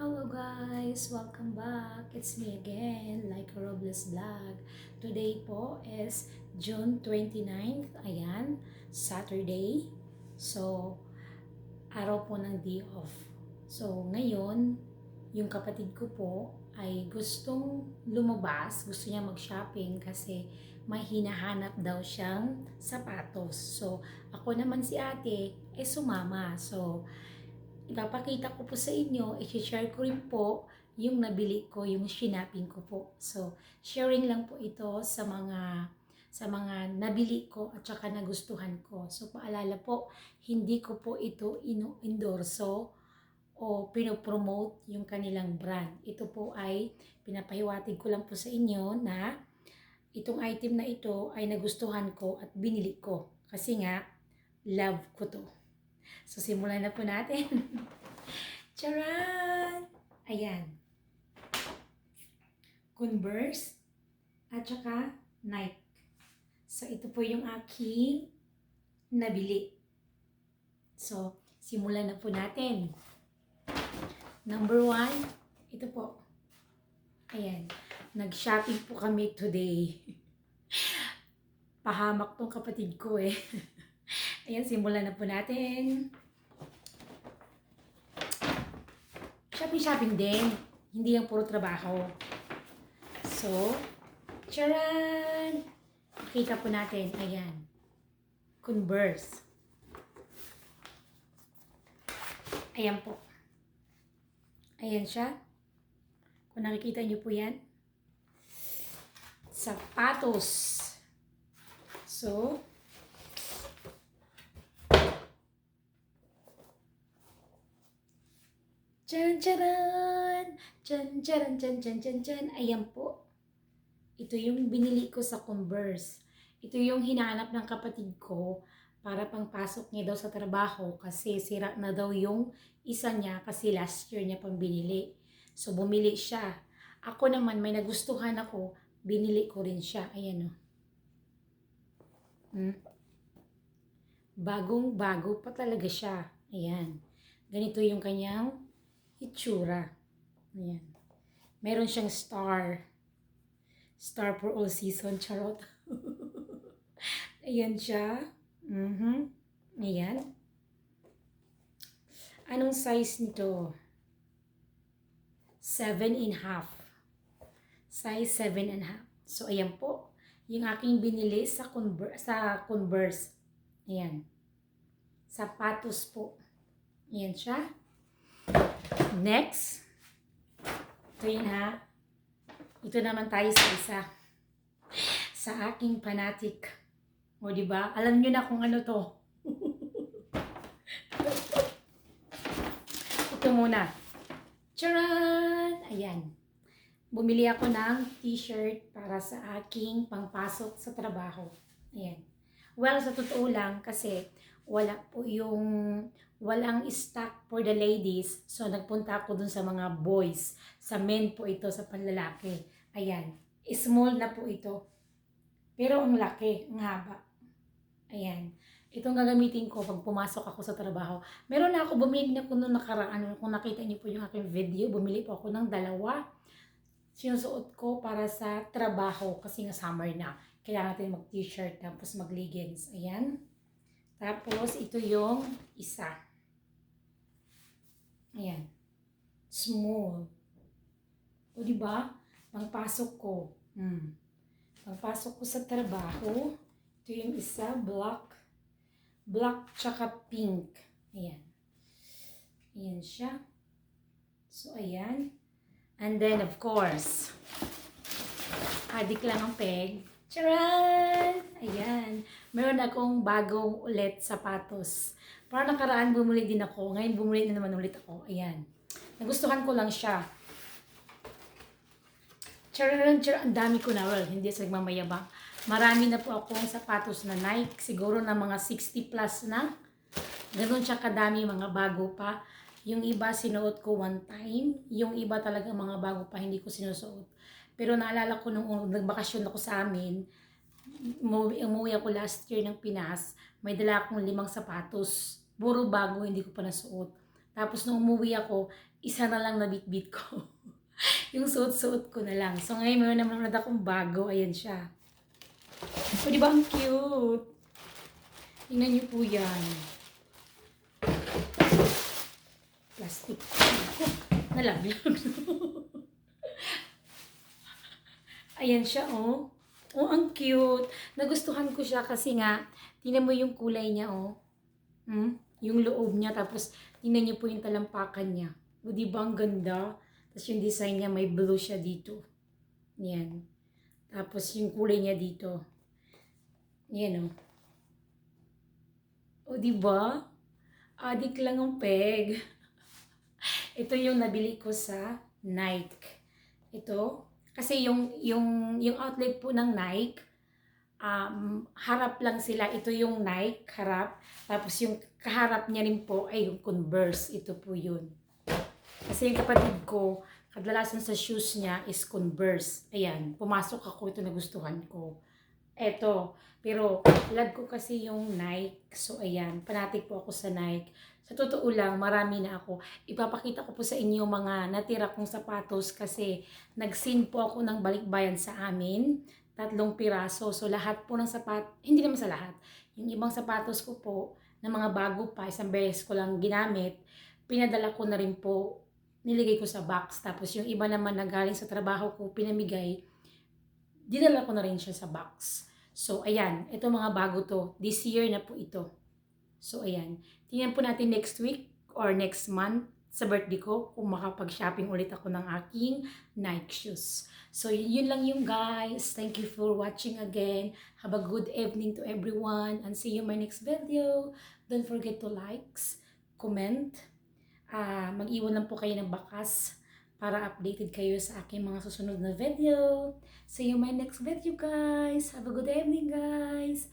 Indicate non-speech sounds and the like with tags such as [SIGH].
Hello guys! Welcome back! It's me again, Like Robles Vlog. Today po is June 29th. Ayan, Saturday. So, araw po ng day off. So, ngayon, yung kapatid ko po ay gustong lumabas, gusto niya mag-shopping kasi may hinahanap daw siyang sapatos. So, ako naman si ate, eh sumama. So, ipapakita ko po sa inyo, i-share ko rin po yung nabili ko, yung shinaping ko po. So, sharing lang po ito sa mga sa mga nabili ko at saka nagustuhan ko. So, paalala po, hindi ko po ito ino-endorso o pinopromote yung kanilang brand. Ito po ay pinapahiwatig ko lang po sa inyo na itong item na ito ay nagustuhan ko at binili ko. Kasi nga, love ko to. So, simulan na po natin. [LAUGHS] Charan! Ayan. Converse at saka Nike. So, ito po yung aking nabili. So, simulan na po natin. Number one, ito po. Ayan. Nag-shopping po kami today. [LAUGHS] Pahamak tong kapatid ko eh. [LAUGHS] Ayan, simulan na po natin. Shopping-shopping din. Hindi yung puro trabaho. So, charan! Kita po natin. Ayan. Converse. Ayan po. Ayan siya. Kung nakikita niyo po yan. Sapatos. So, Tcharan, tcharan! Tchan, tcharan, tchan, tchan, tchan, tchan. Ayan po. Ito yung binili ko sa Converse. Ito yung hinanap ng kapatid ko para pangpasok niya daw sa trabaho kasi sira na daw yung isa niya kasi last year niya pang binili. So, bumili siya. Ako naman, may nagustuhan ako, binili ko rin siya. Ayan o. Hmm? Bagong bago pa talaga siya. Ayan. Ganito yung kanyang itsura. Ayan. Meron siyang star. Star for all season. Charot. [LAUGHS] Ayan siya. Mm-hmm. Ayan. Anong size nito? 7 and half. Size 7 and half. So, ayan po. Yung aking binili sa, Conver- sa Converse. Ayan. Sapatos po. Ayan siya. Next. Ito yun ha. Ito naman tayo sa isa. Sa aking fanatic. O di ba? Alam nyo na kung ano to. [LAUGHS] Ito muna. Charan! Ayan. Bumili ako ng t-shirt para sa aking pangpasok sa trabaho. Ayan. Well, sa totoo lang, kasi wala po yung walang stock for the ladies. So, nagpunta ako dun sa mga boys. Sa men po ito, sa panlalaki. Ayan. Small na po ito. Pero ang laki, ang haba. Ayan. Itong gagamitin ko pag pumasok ako sa trabaho. Meron na ako, bumili na ako nung nakaraan. Kung nakita niyo po yung aking video, bumili po ako ng dalawa. Sinusuot ko para sa trabaho kasi nga summer na. Kailangan natin mag-t-shirt tapos mag-leggings. Ayan. Tapos, ito yung isa. Ayan. Small. O, di ba? Pangpasok ko. Hmm. Pangpasok ko sa trabaho. Ito yung isa, black. Black tsaka pink. Ayan. Ayan siya. So, ayan. And then, of course, adik lang ang peg. Charan! Ayan. Meron akong bagong ulit sapatos. Para nakaraan bumuli din ako. Ngayon bumuli na naman ulit ako. Ayan. Nagustuhan ko lang siya. Charan, charan. Ang dami ko na. Well, hindi sa nagmamayabang. Marami na po akong sapatos na Nike. Siguro na mga 60 plus na. Ganun siya kadami, mga bago pa. Yung iba sinuot ko one time. Yung iba talaga mga bago pa, hindi ko sinusuot. Pero naalala ko nung nagbakasyon ako sa amin, umuwi, umuwi ako last year ng Pinas, may dala akong limang sapatos. Puro bago, hindi ko pa nasuot. Tapos nung umuwi ako, isa na lang nabitbit ko. [LAUGHS] yung suot-suot ko na lang. So ngayon meron naman ulit akong bago. Ayan siya. O, di ba ang cute? Tingnan niyo po yan. Plastic. [LAUGHS] Nalaglag. [LAUGHS] Ayan siya, oh. Oh, ang cute. Nagustuhan ko siya kasi nga, tingnan mo yung kulay niya, oh. Hmm? Yung loob niya, tapos tingnan niyo po yung talampakan niya. O, di ba ang ganda? Tapos yung design niya, may blue siya dito. Yan. Tapos yung kulay niya dito. Yan, oh. O, di ba? Adik lang ang peg. [LAUGHS] Ito yung nabili ko sa Nike. Ito. Kasi yung, yung, yung outlet po ng Nike, um, harap lang sila. Ito yung Nike, harap. Tapos yung kaharap niya rin po ay yung Converse. Ito po yun. Kasi yung kapatid ko, kadalasan sa shoes niya is Converse. Ayan, pumasok ako, ito nagustuhan ko. Eto, pero love ko kasi yung Nike. So ayan, panatig po ako sa Nike. Sa totoo lang, marami na ako. Ipapakita ko po sa inyo mga natira kong sapatos kasi nagsin po ako ng balikbayan sa amin. Tatlong piraso. So lahat po ng sapat, hindi naman sa lahat. Yung ibang sapatos ko po, na mga bago pa, isang beses ko lang ginamit, pinadala ko na rin po, niligay ko sa box. Tapos yung iba naman na galing sa trabaho ko, pinamigay, dinala ko na rin siya sa box. So, ayan. Ito mga bago to. This year na po ito. So, ayan. Tingnan po natin next week or next month sa birthday ko kung makapag-shopping ulit ako ng aking Nike shoes. So, yun lang yung guys. Thank you for watching again. Have a good evening to everyone and see you my next video. Don't forget to likes, comment, ah mag-iwan lang po kayo ng bakas para updated kayo sa aking mga susunod na video. See you my next video guys. Have a good evening guys.